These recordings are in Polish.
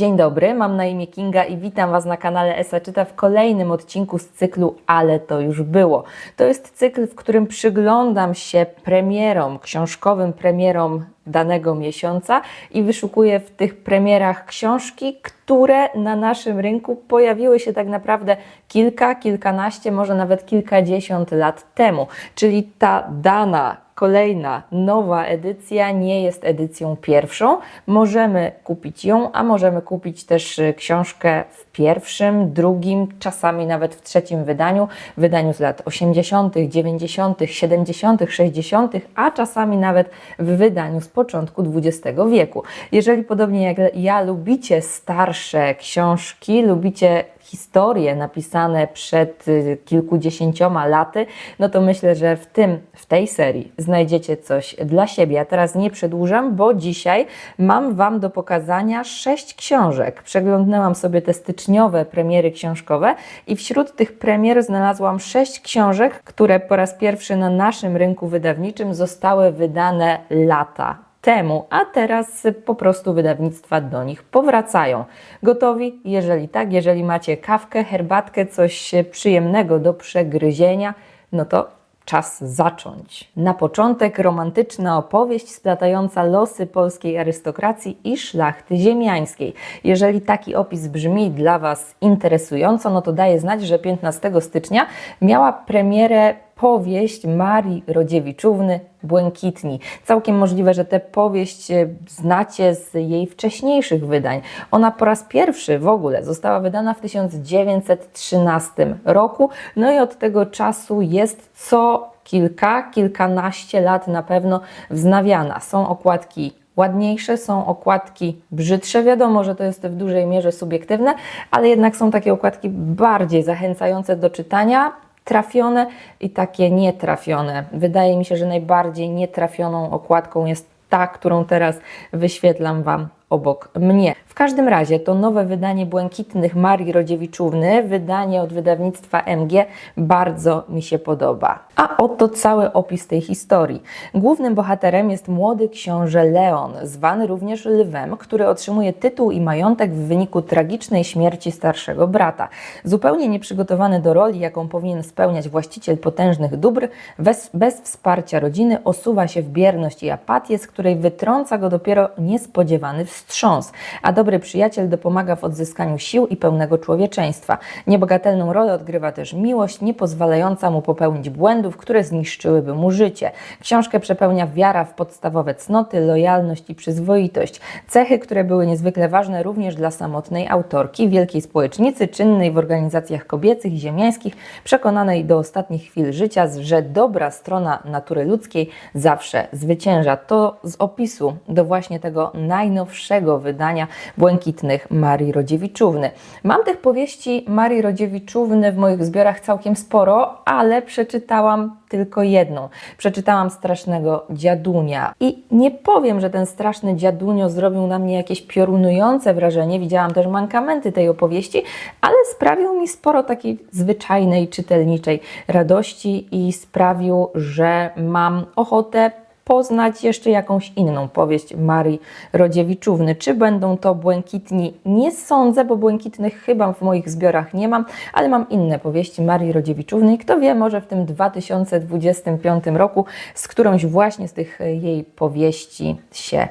Dzień dobry, mam na imię Kinga i witam Was na kanale Esa Czyta w kolejnym odcinku z cyklu Ale to już było. To jest cykl, w którym przyglądam się premierom, książkowym premierom danego miesiąca i wyszukuję w tych premierach książki, które na naszym rynku pojawiły się tak naprawdę kilka, kilkanaście, może nawet kilkadziesiąt lat temu. Czyli ta dana kolejna nowa edycja nie jest edycją pierwszą. Możemy kupić ją, a możemy kupić też y, książkę w pierwszym, drugim, czasami nawet w trzecim wydaniu, wydaniu z lat 80., 90., 70., 60., a czasami nawet w wydaniu z początku XX wieku. Jeżeli podobnie jak ja lubicie starsze książki, lubicie historie napisane przed y, kilkudziesięcioma laty, no to myślę, że w tym, w tej serii znajdziecie coś dla siebie. A teraz nie przedłużam, bo dzisiaj mam Wam do pokazania sześć książek. Przeglądnęłam sobie te styczniowe premiery książkowe i wśród tych premier znalazłam sześć książek, które po raz pierwszy na naszym rynku wydawniczym zostały wydane lata temu, a teraz po prostu wydawnictwa do nich powracają. Gotowi? Jeżeli tak, jeżeli macie kawkę, herbatkę, coś przyjemnego do przegryzienia, no to czas zacząć. Na początek romantyczna opowieść splatająca losy polskiej arystokracji i szlachty ziemiańskiej. Jeżeli taki opis brzmi dla Was interesująco, no to daję znać, że 15 stycznia miała premierę powieść Marii Rodziewiczówny Błękitni. Całkiem możliwe, że tę powieść e, znacie z jej wcześniejszych wydań. Ona po raz pierwszy w ogóle została wydana w 1913 roku, no i od tego czasu jest co kilka, kilkanaście lat na pewno wznawiana. Są okładki ładniejsze, są okładki brzydsze. Wiadomo, że to jest w dużej mierze subiektywne, ale jednak są takie okładki bardziej zachęcające do czytania trafione i takie nietrafione. Wydaje mi się, że najbardziej nietrafioną okładką jest ta, którą teraz wyświetlam Wam obok mnie. Każdym razie to nowe wydanie Błękitnych Marii Rodziewiczówny, wydanie od wydawnictwa MG, bardzo mi się podoba. A oto cały opis tej historii. Głównym bohaterem jest młody książę Leon, zwany również Lwem, który otrzymuje tytuł i majątek w wyniku tragicznej śmierci starszego brata. Zupełnie nieprzygotowany do roli, jaką powinien spełniać właściciel potężnych dóbr, bez, bez wsparcia rodziny osuwa się w bierność i apatię, z której wytrąca go dopiero niespodziewany wstrząs. A dobry przyjaciel dopomaga w odzyskaniu sił i pełnego człowieczeństwa. Niebagatelną rolę odgrywa też miłość, nie pozwalająca mu popełnić błędów, które zniszczyłyby mu życie. Książkę przepełnia wiara w podstawowe cnoty, lojalność i przyzwoitość. Cechy, które były niezwykle ważne również dla samotnej autorki, wielkiej społecznicy, czynnej w organizacjach kobiecych i ziemiańskich, przekonanej do ostatnich chwil życia, że dobra strona natury ludzkiej zawsze zwycięża. To z opisu do właśnie tego najnowszego wydania Błękitnych Marii Rodziewiczówny. Mam tych powieści Marii Rodziewiczówny w moich zbiorach całkiem sporo, ale przeczytałam tylko jedną. Przeczytałam Strasznego Dziadunia i nie powiem, że ten Straszny Dziadunio zrobił na mnie jakieś piorunujące wrażenie. Widziałam też mankamenty tej opowieści, ale sprawił mi sporo takiej zwyczajnej, czytelniczej radości i sprawił, że mam ochotę poznać jeszcze jakąś inną powieść Marii Rodziewiczówny. Czy będą to Błękitni? Nie sądzę, bo Błękitnych chyba w moich zbiorach nie mam, ale mam inne powieści Marii Rodziewiczówny i kto wie, może w tym 2025 roku z którąś właśnie z tych jej powieści się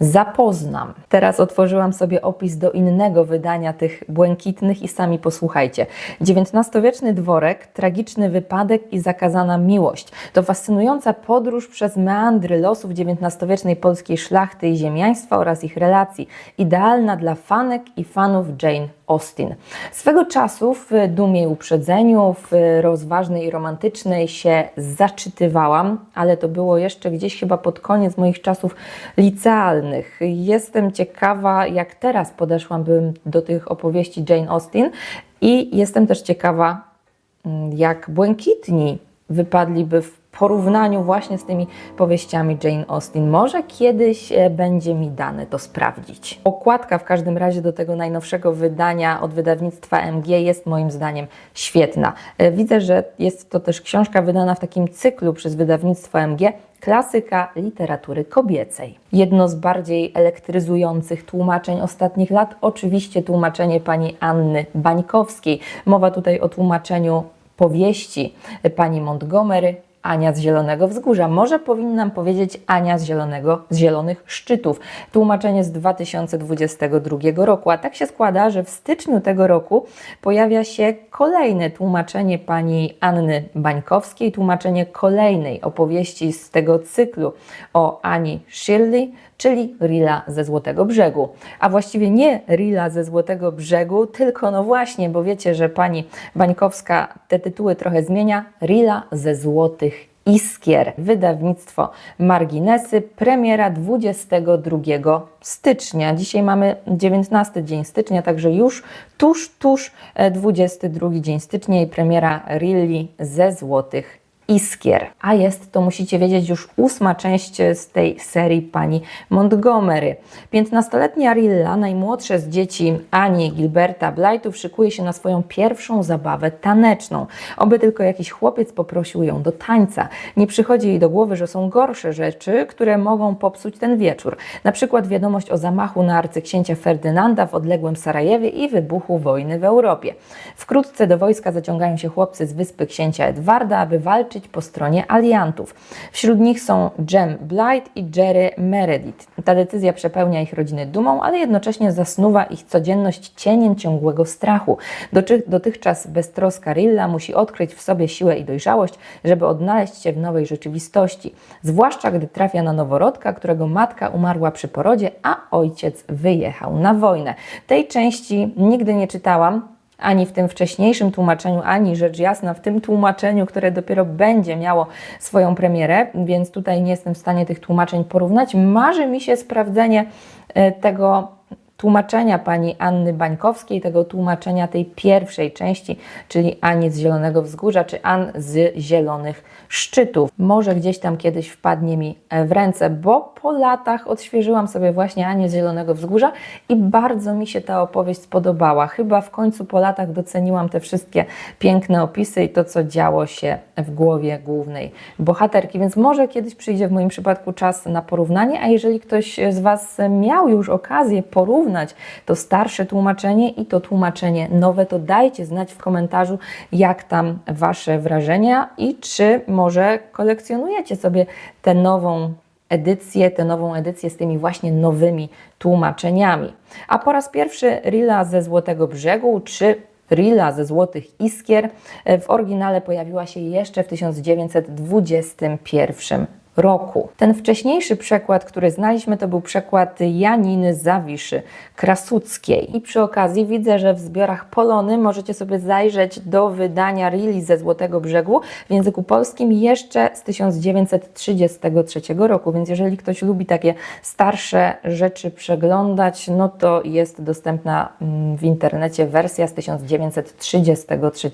zapoznam. Teraz otworzyłam sobie opis do innego wydania tych błękitnych i sami posłuchajcie. XIX-wieczny dworek, tragiczny wypadek i zakazana miłość. To fascynująca podróż przez meandry losów XIX-wiecznej polskiej szlachty i ziemiaństwa oraz ich relacji. Idealna dla fanek i fanów Jane Austen. Swego czasu w dumie i uprzedzeniu, w rozważnej i romantycznej się zaczytywałam, ale to było jeszcze gdzieś chyba pod koniec moich czasów licealnych. Jestem ciekawa, jak teraz podeszłabym do tych opowieści Jane Austen i jestem też ciekawa, mm, jak błękitni wypadliby w porównaniu właśnie z tymi powieściami Jane Austen. Może kiedyś e, będzie mi dane to sprawdzić. Okładka w każdym razie do tego najnowszego wydania od wydawnictwa MG jest moim zdaniem świetna. E, widzę, że jest to też książka wydana w takim cyklu przez wydawnictwo MG klasyka literatury kobiecej. Jedno z bardziej elektryzujących tłumaczeń ostatnich lat, oczywiście tłumaczenie pani Anny Bańkowskiej. Mowa tutaj o tłumaczeniu powieści pani Montgomery Ania z Zielonego Wzgórza. Może powinnam powiedzieć Ania z Zielonego, z Zielonych Szczytów. Tłumaczenie z 2022 roku. A tak się składa, że w styczniu tego roku pojawia się kolejne tłumaczenie pani Anny Bańkowskiej, tłumaczenie kolejnej opowieści z tego cyklu o Ani Shirley, czyli Rila ze Złotego Brzegu. A właściwie nie Rila ze Złotego Brzegu, tylko no właśnie, bo wiecie, że pani Bańkowska te tytuły trochę zmienia. Rila ze Złotych Iskier. Wydawnictwo Marginesy. Premiera 22 stycznia. Dzisiaj mamy 19 dzień stycznia, także już tuż, tuż 22 dzień stycznia i premiera Rilli ze Złotych Iskier. A jest, to musicie wiedzieć, już ósma część z tej serii pani Montgomery. 15-letnia Rilla, najmłodsze z dzieci Ani Gilberta Blightów, szykuje się na swoją pierwszą zabawę taneczną. Oby tylko jakiś chłopiec poprosił ją do tańca. Nie przychodzi jej do głowy, że są gorsze rzeczy, które mogą popsuć ten wieczór. Na przykład wiadomość o zamachu na arcyksięcia Ferdynanda w odległym Sarajewie i wybuchu wojny w Europie. Wkrótce do wojska zaciągają się chłopcy z wyspy księcia Edwarda, aby walczyć po stronie aliantów. Wśród nich są Jem Blight i Jerry Meredith. Ta decyzja przepełnia ich rodziny dumą, ale jednocześnie zasnuwa ich codzienność cieniem ciągłego strachu. Dotychczas beztroska Rilla musi odkryć w sobie siłę i dojrzałość, żeby odnaleźć się w nowej rzeczywistości. Zwłaszcza gdy trafia na noworodka, którego matka umarła przy porodzie, a ojciec wyjechał na wojnę. Tej części nigdy nie czytałam ani w tym wcześniejszym tłumaczeniu, ani rzecz jasna w tym tłumaczeniu, które dopiero będzie miało swoją premierę, więc tutaj nie jestem w stanie tych tłumaczeń porównać. Marzy mi się sprawdzenie e, tego tłumaczenia pani Anny Bańkowskiej, tego tłumaczenia tej pierwszej części, czyli Ani z Zielonego Wzgórza, czy An z Zielonych Szczytów. Może gdzieś tam kiedyś wpadnie mi w ręce, bo po latach odświeżyłam sobie właśnie Anię z Zielonego Wzgórza i bardzo mi się ta opowieść spodobała. Chyba w końcu po latach doceniłam te wszystkie piękne opisy i to, co działo się w głowie głównej bohaterki, więc może kiedyś przyjdzie w moim przypadku czas na porównanie, a jeżeli ktoś z Was miał już okazję porównać to starsze tłumaczenie i to tłumaczenie nowe, to dajcie znać w komentarzu, jak tam Wasze wrażenia i czy może kolekcjonujecie sobie tę nową edycję, tę nową edycję z tymi właśnie nowymi tłumaczeniami. A po raz pierwszy Rila ze Złotego Brzegu, czy Rila ze Złotych Iskier w oryginale pojawiła się jeszcze w 1921 roku. Ten wcześniejszy przekład, który znaliśmy, to był przekład Janiny Zawiszy Krasuckiej. I przy okazji widzę, że w zbiorach Polony możecie sobie zajrzeć do wydania Rili ze Złotego Brzegu w języku polskim jeszcze z 1933 roku, więc jeżeli ktoś lubi takie starsze rzeczy przeglądać, no to jest dostępna mm, w internecie wersja z 1933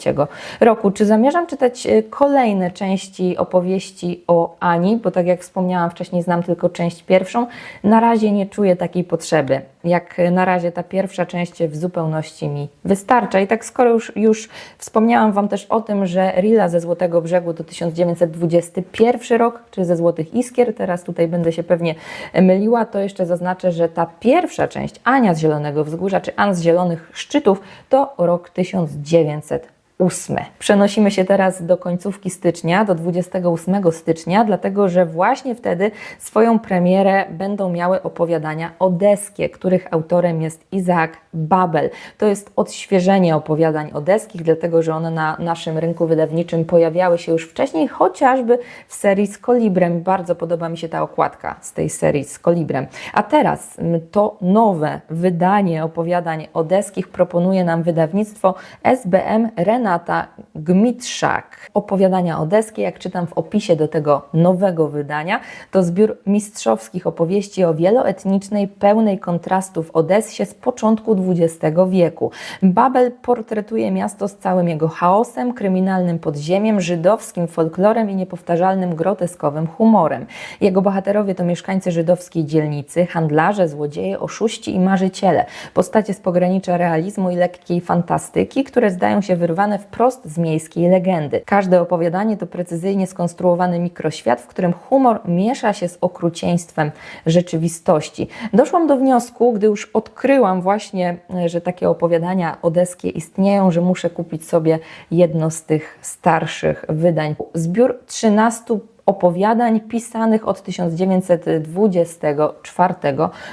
roku. Czy zamierzam czytać e, kolejne części opowieści o Ani? Bo tak jak wspomniałam wcześniej, znam tylko część pierwszą. Na razie nie czuję takiej potrzeby. Jak na razie ta pierwsza część w zupełności mi wystarcza. I tak skoro już, już wspomniałam Wam też o tym, że Rila ze Złotego Brzegu to 1921 rok, czy ze Złotych Iskier, teraz tutaj będę się pewnie myliła, to jeszcze zaznaczę, że ta pierwsza część Ania z Zielonego Wzgórza, czy An z Zielonych Szczytów, to rok 1900 8. Przenosimy się teraz do końcówki stycznia, do 28 stycznia, dlatego że właśnie wtedy swoją premierę będą miały opowiadania odeskie, których autorem jest Isaac Babel. To jest odświeżenie opowiadań odeskich, dlatego że one na naszym rynku wydawniczym pojawiały się już wcześniej, chociażby w serii z Kolibrem. Bardzo podoba mi się ta okładka z tej serii z Kolibrem. A teraz to nowe wydanie opowiadań odeskich proponuje nam wydawnictwo SBM Renata Renata Gmitrzak. Opowiadania odeskie, jak czytam w opisie do tego nowego wydania, to zbiór mistrzowskich opowieści o wieloetnicznej, pełnej kontrastów Odessie z początku XX wieku. Babel portretuje miasto z całym jego chaosem, kryminalnym podziemiem, żydowskim folklorem i niepowtarzalnym groteskowym humorem. Jego bohaterowie to mieszkańcy żydowskiej dzielnicy, handlarze, złodzieje, oszuści i marzyciele. Postacie z pogranicza realizmu i lekkiej fantastyki, które zdają się wyrwane wyrwane wprost z miejskiej legendy. Każde opowiadanie to precyzyjnie skonstruowany mikroświat, w którym humor miesza się z okrucieństwem rzeczywistości. Doszłam do wniosku, gdy już odkryłam właśnie, e, że takie opowiadania odeskie istnieją, że muszę kupić sobie jedno z tych starszych wydań. Zbiór 13 opowiadań pisanych od 1924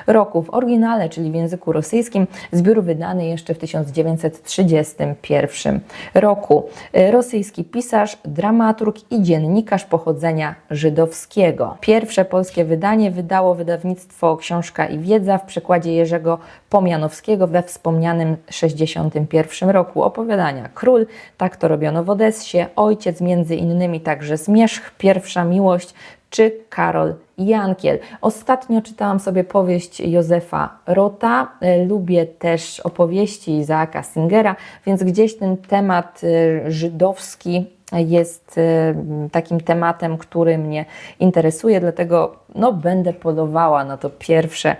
roku w oryginale, czyli w języku rosyjskim, zbiór wydany jeszcze w 1931 roku. Rosyjski pisarz, dramaturg i dziennikarz pochodzenia żydowskiego. Pierwsze polskie wydanie wydało wydawnictwo Książka i Wiedza w przekładzie Jerzego Pomianowskiego we wspomnianym 61 roku. Opowiadania Król, tak to robiono w Odessie, Ojciec między innymi także Zmierzch, Pierwsza Miłość czy Karol Jankiel. Ostatnio czytałam sobie powieść Józefa Rota. E, Lubię też opowieści Izaaka Singera, więc gdzieś ten temat e, żydowski jest e, takim tematem, który mnie interesuje, dlatego no, będę polowała na to pierwsze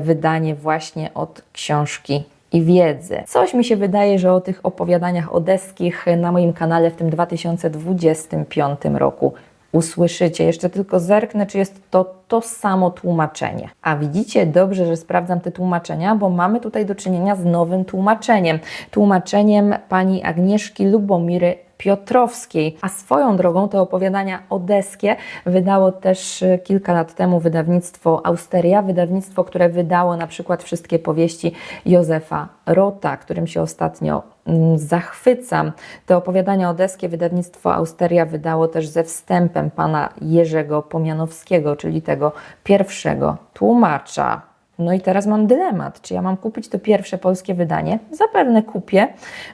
wydanie właśnie od książki i wiedzy. Coś mi się wydaje, że o tych opowiadaniach odeskich na moim kanale w tym 2025 roku usłyszycie. Jeszcze tylko zerknę, czy jest to to samo tłumaczenie. A widzicie dobrze, że sprawdzam te tłumaczenia, bo mamy tutaj do czynienia z nowym tłumaczeniem. Tłumaczeniem pani Agnieszki Lubomiry Piotrowskiej. A swoją drogą te opowiadania odeskie wydało też e, kilka lat temu wydawnictwo Austeria, wydawnictwo, które wydało na przykład wszystkie powieści Józefa Rota, którym się ostatnio mm, zachwycam. Te opowiadania odeskie wydawnictwo Austeria wydało też ze wstępem pana Jerzego Pomianowskiego, czyli tego pierwszego tłumacza. No i teraz mam dylemat, czy ja mam kupić to pierwsze polskie wydanie? Zapewne kupię,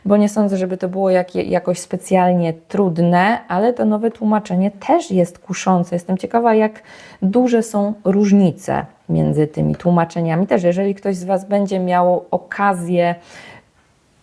bo nie sądzę, żeby to było jakoś specjalnie trudne, ale to nowe tłumaczenie też jest kuszące. Jestem ciekawa, jak duże są różnice między tymi tłumaczeniami. Też, jeżeli ktoś z Was będzie miał okazję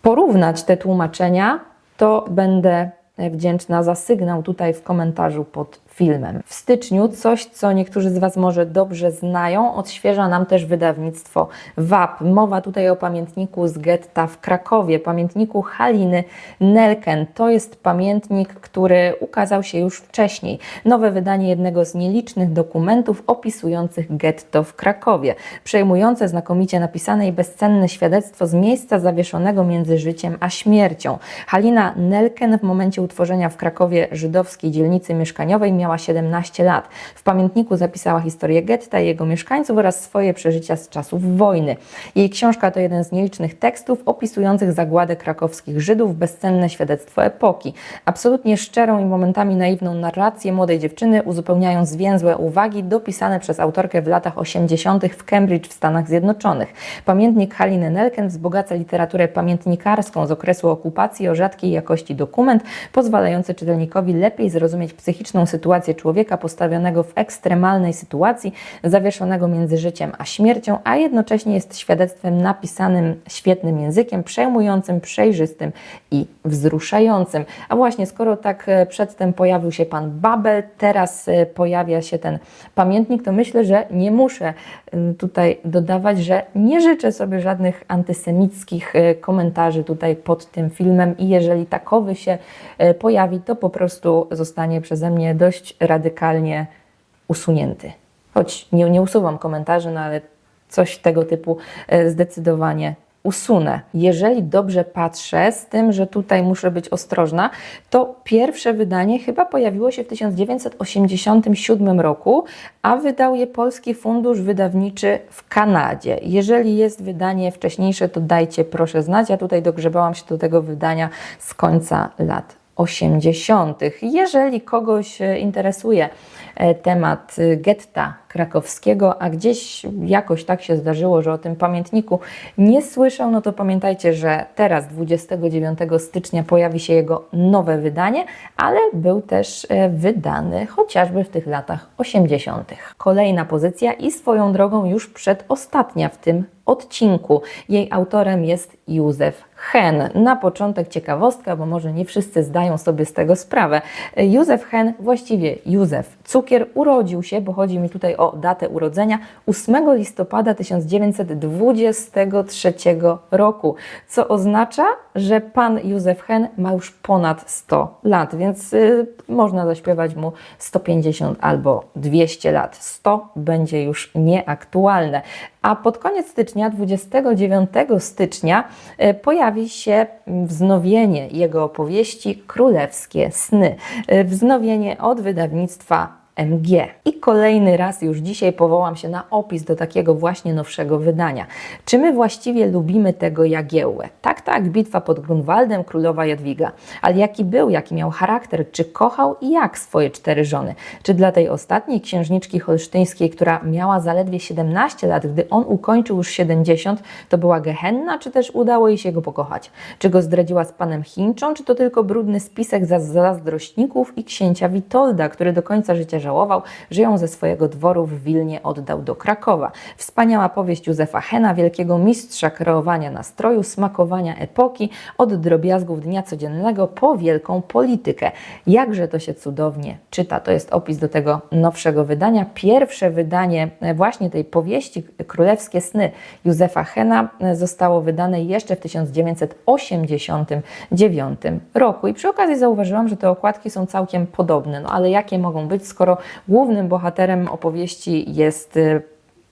porównać te tłumaczenia, to będę wdzięczna za sygnał tutaj w komentarzu pod filmem. W styczniu coś, co niektórzy z Was może dobrze znają, odświeża nam też wydawnictwo WAP. Mowa tutaj o pamiętniku z getta w Krakowie, pamiętniku Haliny Nelken. To jest pamiętnik, który ukazał się już wcześniej. Nowe wydanie jednego z nielicznych dokumentów opisujących getto w Krakowie. Przejmujące, znakomicie napisane i bezcenne świadectwo z miejsca zawieszonego między życiem a śmiercią. Halina Nelken w momencie utworzenia w Krakowie żydowskiej dzielnicy mieszkaniowej miała 17 lat. W pamiętniku zapisała historię getta i jego mieszkańców oraz swoje przeżycia z czasów wojny. Jej książka to jeden z nielicznych tekstów opisujących zagładę krakowskich Żydów, bezcenne świadectwo epoki. Absolutnie szczerą i momentami naiwną narrację młodej dziewczyny uzupełniają zwięzłe uwagi dopisane przez autorkę w latach 80. w Cambridge w Stanach Zjednoczonych. Pamiętnik Haliny Nelken wzbogaca literaturę pamiętnikarską z okresu okupacji o rzadkiej jakości dokument, pozwalający czytelnikowi lepiej zrozumieć psychiczną sytuację sytuację człowieka postawionego w ekstremalnej sytuacji, zawieszonego między życiem a śmiercią, a jednocześnie jest świadectwem napisanym świetnym językiem, przejmującym, przejrzystym i wzruszającym. A właśnie, skoro tak e, przedtem pojawił się pan Babel, teraz e, pojawia się ten pamiętnik, to myślę, że nie muszę tutaj dodawać, że nie życzę sobie żadnych antysemickich e, komentarzy tutaj pod tym filmem i jeżeli takowy się pojawi, to po prostu zostanie przeze mnie dość dość radykalnie usunięty. Choć nie, nie usuwam komentarzy, no ale coś tego typu e, zdecydowanie usunę. Jeżeli dobrze patrzę, z tym, że tutaj muszę być ostrożna, to pierwsze wydanie chyba pojawiło się w 1987 roku, a wydał je Polski Fundusz Wydawniczy w Kanadzie. Jeżeli jest wydanie wcześniejsze, to dajcie proszę znać. Ja tutaj dogrzebałam się do tego wydania z końca lat 80. Jeżeli kogoś e, interesuje e, temat e, getta krakowskiego, a gdzieś jakoś tak się zdarzyło, że o tym pamiętniku nie słyszał, no to pamiętajcie, że teraz 29 stycznia pojawi się jego nowe wydanie, ale był też wydany chociażby w tych latach 80. Kolejna pozycja i swoją drogą już przedostatnia w tym odcinku. Jej autorem jest Józef Hen. Na początek ciekawostka, bo może nie wszyscy zdają sobie z tego sprawę. Józef Hen, właściwie Józef Cukier, urodził się, bo chodzi mi tutaj o datę urodzenia, 8 listopada 1923 roku, co oznacza, że pan Józef Hen ma już ponad 100 lat, więc y, można zaśpiewać mu 150 albo 200 lat. 100 będzie już nieaktualne. A pod koniec stycznia, 29 stycznia, y, pojawi się wznowienie jego opowieści Królewskie Sny. Wznowienie od wydawnictwa MG. I kolejny raz już dzisiaj powołam się na opis do takiego właśnie nowszego wydania. Czy my właściwie lubimy tego Jagiełłę? Tak, tak, bitwa pod Grunwaldem, królowa Jadwiga. Ale jaki był, jaki miał charakter? Czy kochał i jak swoje cztery żony? Czy dla tej ostatniej księżniczki holsztyńskiej, która miała zaledwie 17 lat, gdy on ukończył już 70, to była gehenna, czy też udało jej się go pokochać? Czy go zdradziła z panem Chinczą, czy to tylko brudny spisek za zazdrośników i księcia Witolda, który do końca życia żałował, że ją ze swojego dworu w Wilnie oddał do Krakowa. Wspaniała powieść Józefa Hena, wielkiego mistrza kreowania nastroju, smakowania epoki, od drobiazgów dnia codziennego po wielką politykę. Jakże to się cudownie czyta. To jest opis do tego nowszego wydania. Pierwsze wydanie e, właśnie tej powieści Królewskie Sny Józefa Hena e, zostało wydane jeszcze w 1989 roku. I przy okazji zauważyłam, że te okładki są całkiem podobne. No ale jakie mogą być, skoro głównym bohaterem opowieści jest y,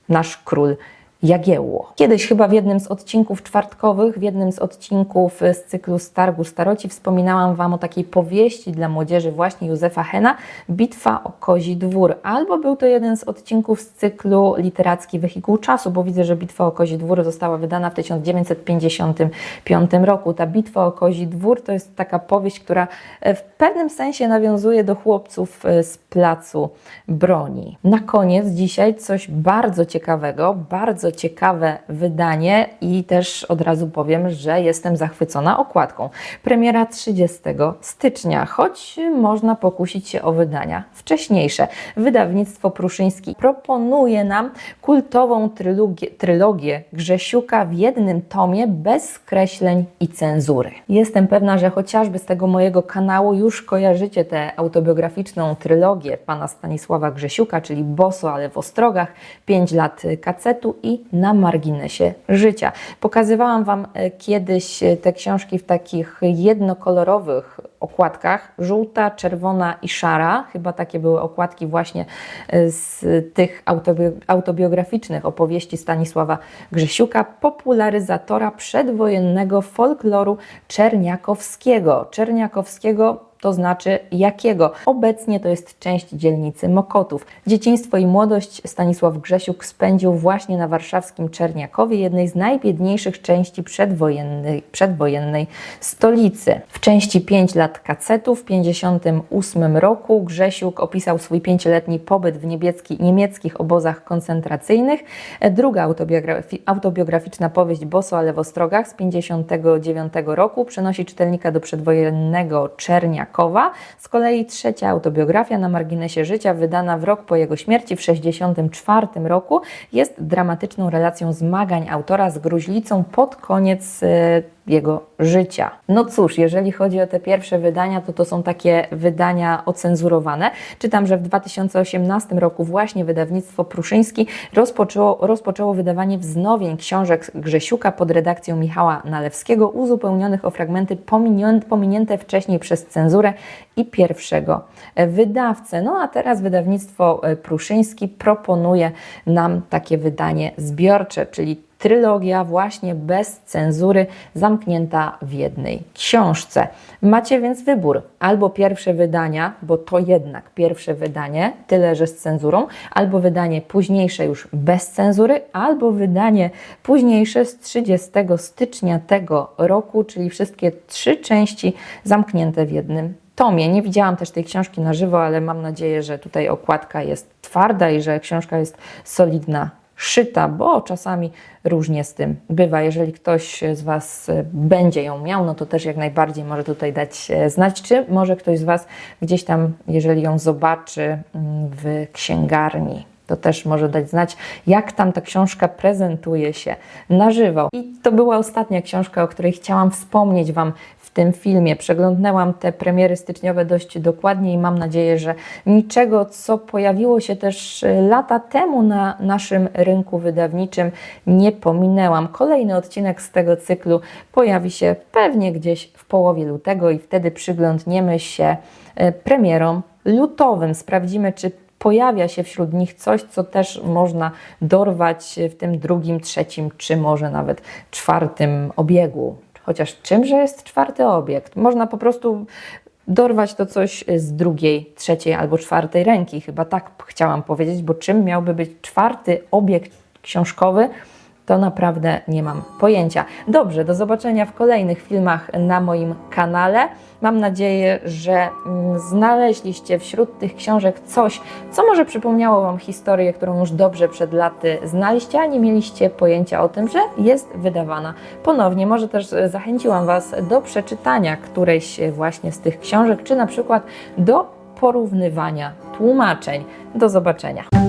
nasz król Jagiełło. Kiedyś chyba w jednym z odcinków czwartkowych, w jednym z odcinków z cyklu Stargu Staroci wspominałam Wam o takiej powieści dla młodzieży właśnie Józefa Hena, Bitwa o Kozi Dwór. Albo był to jeden z odcinków z cyklu Literacki Wehikuł Czasu, bo widzę, że Bitwa o Kozi Dwór została wydana w 1955 roku. Ta Bitwa o Kozi Dwór to jest taka powieść, która e, w pewnym sensie nawiązuje do chłopców e, z placu broni. Na koniec dzisiaj coś bardzo ciekawego, bardzo ciekawe wydanie i też od razu powiem, że jestem zachwycona okładką. Premiera 30 stycznia, choć można pokusić się o wydania wcześniejsze. Wydawnictwo Pruszyński proponuje nam kultową trylogię, trylogię Grzesiuka w jednym tomie bez skreśleń i cenzury. Jestem pewna, że chociażby z tego mojego kanału już kojarzycie tę autobiograficzną trylogię pana Stanisława Grzesiuka, czyli Boso, ale w Ostrogach, 5 lat kacetu i na marginesie życia. Pokazywałam Wam e, kiedyś e, te książki w takich jednokolorowych okładkach, żółta, czerwona i szara. Chyba takie były okładki właśnie e, z tych autobi autobiograficznych opowieści Stanisława Grzesiuka, popularyzatora przedwojennego folkloru czerniakowskiego. Czerniakowskiego to znaczy jakiego. Obecnie to jest część dzielnicy Mokotów. Dzieciństwo i młodość Stanisław Grzesiuk spędził właśnie na warszawskim Czerniakowie, jednej z najbiedniejszych części przedwojennej, przedwojennej stolicy. W części 5 lat kacetu w 1958 roku Grzesiuk opisał swój pięcioletni pobyt w niemiecki, niemieckich obozach koncentracyjnych. Druga autobiografi autobiograficzna powieść Boso, ale w Ostrogach z 1959 roku przenosi czytelnika do przedwojennego Czerniaka Krakowa. Z kolei trzecia autobiografia na marginesie życia, wydana w rok po jego śmierci w 1964 roku, jest dramatyczną relacją zmagań autora z gruźlicą pod koniec e, jego życia. No cóż, jeżeli chodzi o te pierwsze wydania, to to są takie wydania ocenzurowane. Czytam, że w 2018 roku właśnie wydawnictwo Pruszyński rozpoczęło, rozpoczęło wydawanie wznowień książek Grzesiuka pod redakcją Michała Nalewskiego, uzupełnionych o fragmenty pominięte, wcześniej przez cenzurę i pierwszego wydawcę. No a teraz wydawnictwo Pruszyński proponuje nam takie wydanie zbiorcze, czyli trylogia właśnie bez cenzury, zamknięta w jednej książce. Macie więc wybór: albo pierwsze wydania, bo to jednak pierwsze wydanie, tyle że z cenzurą, albo wydanie późniejsze już bez cenzury, albo wydanie późniejsze z 30 stycznia tego roku, czyli wszystkie trzy części zamknięte w jednym tomie. Nie widziałam też tej książki na żywo, ale mam nadzieję, że tutaj okładka jest twarda i że książka jest solidna szyta, bo czasami różnie z tym bywa. Jeżeli ktoś z Was będzie ją miał, no to też jak najbardziej może tutaj dać e, znać, czy może ktoś z Was gdzieś tam, jeżeli ją zobaczy mm, w księgarni, to też może dać znać, jak tam ta książka prezentuje się na żywo. I to była ostatnia książka, o której chciałam wspomnieć Wam w tym filmie. Przeglądnęłam te premiery styczniowe dość dokładnie i mam nadzieję, że niczego, co pojawiło się też y, lata temu na naszym rynku wydawniczym, nie pominęłam. Kolejny odcinek z tego cyklu pojawi się pewnie gdzieś w połowie lutego i wtedy przyglądniemy się y, premierom lutowym. Sprawdzimy, czy pojawia się wśród nich coś, co też można dorwać w tym drugim, trzecim, czy może nawet czwartym obiegu. Chociaż czymże jest czwarty obiekt? Można po prostu dorwać to coś z drugiej, trzeciej albo czwartej ręki. Chyba tak chciałam powiedzieć, bo czym miałby być czwarty obiekt książkowy? To naprawdę nie mam pojęcia. Dobrze, do zobaczenia w kolejnych filmach na moim kanale. Mam nadzieję, że mm, znaleźliście wśród tych książek coś, co może przypomniało Wam historię, którą już dobrze przed laty znaliście, a nie mieliście pojęcia o tym, że jest wydawana ponownie. Może też e, zachęciłam Was do przeczytania którejś właśnie z tych książek, czy na przykład do porównywania tłumaczeń. Do zobaczenia.